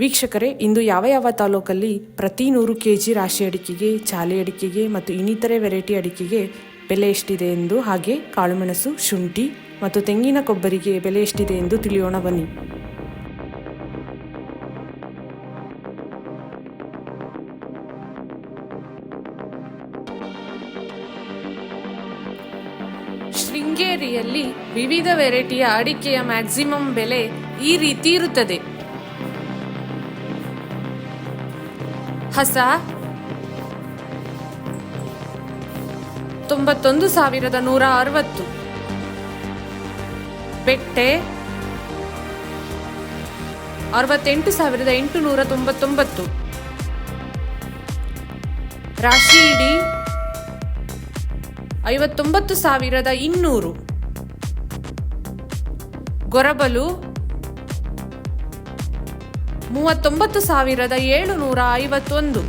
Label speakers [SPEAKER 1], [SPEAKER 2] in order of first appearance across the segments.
[SPEAKER 1] ವೀಕ್ಷಕರೇ, ಇಂದು ಯಾವ ಯಾವ ತಾಲೂಕಲ್ಲಿ ಪ್ರತಿ ನೂರು ಕೆ ಜಿ ರಾಶಿ ಅಡಿಕೆಗೆ, ಚಾಲೆ ಅಡಿಕೆಗೆ ಮತ್ತು ಇನ್ನಿತರೆ ವೆರೈಟಿ ಅಡಿಕೆಗೆ ಬೆಲೆ ಎಷ್ಟಿದೆ ಎಂದು ಹಾಗೆ ಕಾಳುಮೆಣಸು, ಶುಂಠಿ ಮತ್ತು ತೆಂಗಿನ ಕೊಬ್ಬರಿಗೆ ಬೆಲೆ ಎಷ್ಟಿದೆ ಎಂದು ತಿಳಿಯೋಣ ಬನ್ನಿ. ಶೃಂಗೇರಿಯಲ್ಲಿ ವಿವಿಧ ವೆರೈಟಿಯ ಅಡಿಕೆಯ ಮ್ಯಾಕ್ಸಿಮಮ್ ಬೆಲೆ ಈ ರೀತಿ ಇರುತ್ತದೆ. ಹಸ ತೊಂಬತ್ತೊಂದು ಸಾವಿರದ ನೂರ ಅರವತ್ತು. ಬೆಟ್ಟೆ ಅರವತ್ತೆಂಟು ಸಾವಿರದ ಎಂಟುನೂರ ತೊಂಬತ್ತೊಂಬತ್ತು. ರಾಶಿ ಇಡಿ ಐವತ್ತೊಂಬತ್ತು ಸಾವಿರದ ಇನ್ನೂರು. ಗೊರಬಲು ಮೂವತ್ತೊಂಬತ್ತು ಸಾವಿರದ ಏಳುನೂರ ಐವತ್ತೊಂದು.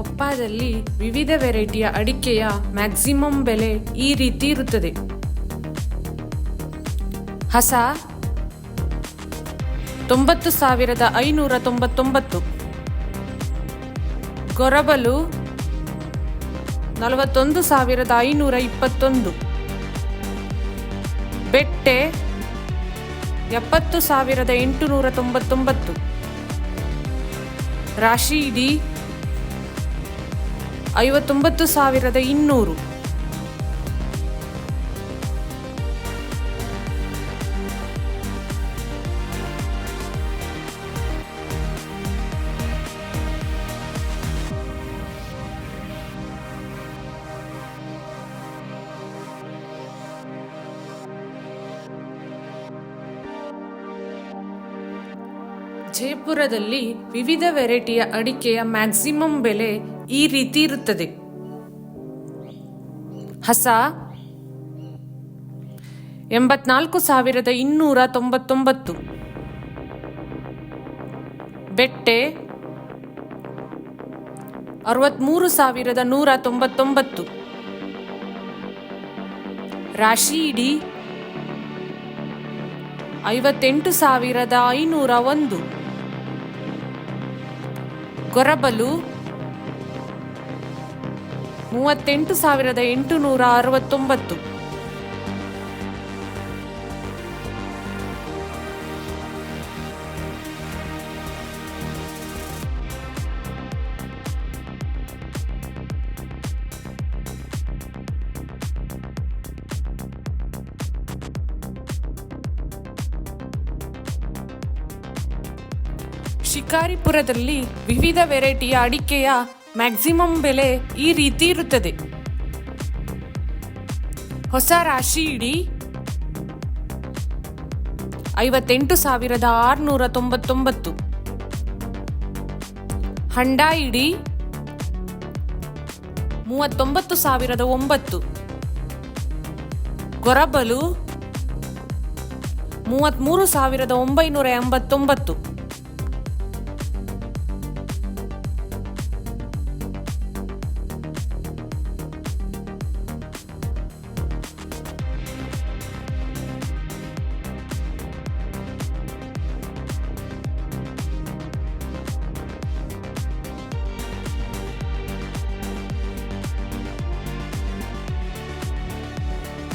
[SPEAKER 1] ಕೊಪ್ಪದಲ್ಲಿ ವಿವಿಧ ವೆರೈಟಿಯ ಅಡಿಕೆಯ ಮ್ಯಾಕ್ಸಿಮಮ್ ಬೆಲೆ ಈ ರೀತಿ ಇರುತ್ತದೆ. ಹಸ ತೊಂಬತ್ತು ಸಾವಿರದ ಐನೂರ ತೊಂಬತ್ತೊಂಬತ್ತು. ಗೊರಬಲು ನಲವತ್ತೊಂದು ಸಾವಿರದ ಐನೂರ ಇಪ್ಪತ್ತೊಂದು. ಬೆಟ್ಟೆ ಎಪ್ಪತ್ತು ಸಾವಿರದ ಎಂಟುನೂರ ತೊಂಬತ್ತೊಂಬತ್ತು. ರಾಶಿ ಇಡಿ ಐವತ್ತೊಂಬತ್ತು ಸಾವಿರದ ಇನ್ನೂರು. ಜೈಪುರದಲ್ಲಿ ವಿವಿಧ ವೆರೈಟಿಯ ಅಡಿಕೆಯ ಮ್ಯಾಕ್ಸಿಮಮ್ ಬೆಲೆ ಈ ರೀತಿ ಇರುತ್ತದೆ. ಹಸ ಎಂಬತ್ನಾಲ್ಕು ಸಾವಿರದ ಇನ್ನೂರ ತೊಂಬತ್ತೊಂಬತ್ತು. ಬೆಟ್ಟೆ ಅರವತ್ಮೂರು ಸಾವಿರದ ನೂರ ತೊಂಬತ್ತೊಂಬತ್ತು. ರಾಶಿ ಇಡಿ ಐವತ್ತೆಂಟು ಸಾವಿರದ ಐನೂರ ಒಂದು. ಗೊರಬಲು ಮೂವತ್ತೆಂಟು ಸಾವಿರದ ಎಂಟುನೂರ ಅರವತ್ತೊಂಬತ್ತು. ಶಿಕಾರಿಪುರದಲ್ಲಿ ವಿವಿಧ ವೆರೈಟಿಯ ಅಡಿಕೆಯ ಮ್ಯಾಕ್ಸಿಮಮ್ ಬೆಲೆ ಈ ರೀತಿ ಇರುತ್ತದೆ. ಹೊಸ ರಾಶಿ ಇಡೀ. ಐವತ್ತೆಂಟು ಸಾವಿರದ ಆರುನೂರ ತೊಂಬತ್ತೊಂಬತ್ತು. ಹಂಡ ಇಡಿ. ಮೂವತ್ತೊಂಬತ್ತು ಸಾವಿರದ ಒಂಬತ್ತು. ಗೊರಬಲು. ಮೂವತ್ತ್ಮೂರು ಸಾವಿರದ ಒಂಬೈನೂರ ಎಂಬತ್ತೊಂಬತ್ತು.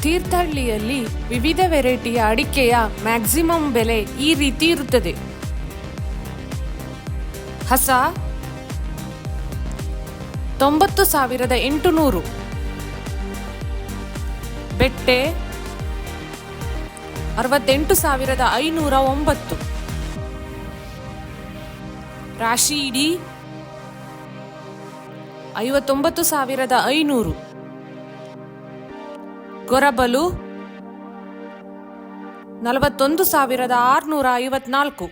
[SPEAKER 1] ತೀರ್ಥಹಳ್ಳಿಯಲ್ಲಿ ವಿವಿಧ ವೆರೈಟಿಯ ಅಡಿಕೆಯ ಮ್ಯಾಕ್ಸಿಮಮ್ ಬೆಲೆ ಈ ರೀತಿ ಇರುತ್ತದೆ. ಹಸ ತೊಂಬತ್ತು ಸಾವಿರದ ಎಂಟುನೂರು. ಬೆಟ್ಟೆ ಅರವತ್ತೆಂಟು ಸಾವಿರದ ಐನೂರ ಒಂಬತ್ತು. ರಾಶಿ ಇಡೀ ಐವತ್ತೊಂಬತ್ತು ಸಾವಿರದ ಐನೂರು. ಗೊರಬಲು ನಲವತ್ತೊಂದು ಸಾವಿರದ ಆರುನೂರ ಐವತ್ನಾಲ್ಕು.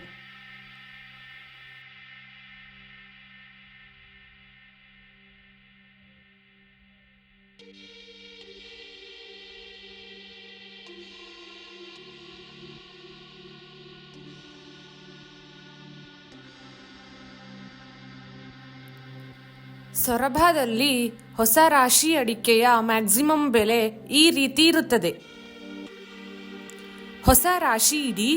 [SPEAKER 1] ಸೊರಬದಲ್ಲಿ ಹೊಸ ರಾಶಿ ಅಡಿಕೆಯ ಮ್ಯಾಕ್ಸಿಮಮ್ ಬೆಲೆ ಈ ರೀತಿ ಇರುತ್ತದೆ. ಹೊಸ ರಾಶಿ ಇಡಿ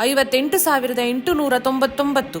[SPEAKER 1] ಐವತ್ತೆಂಟು ಸಾವಿರದ ಎಂಟುನೂರ ತೊಂಬತ್ತೊಂಬತ್ತು.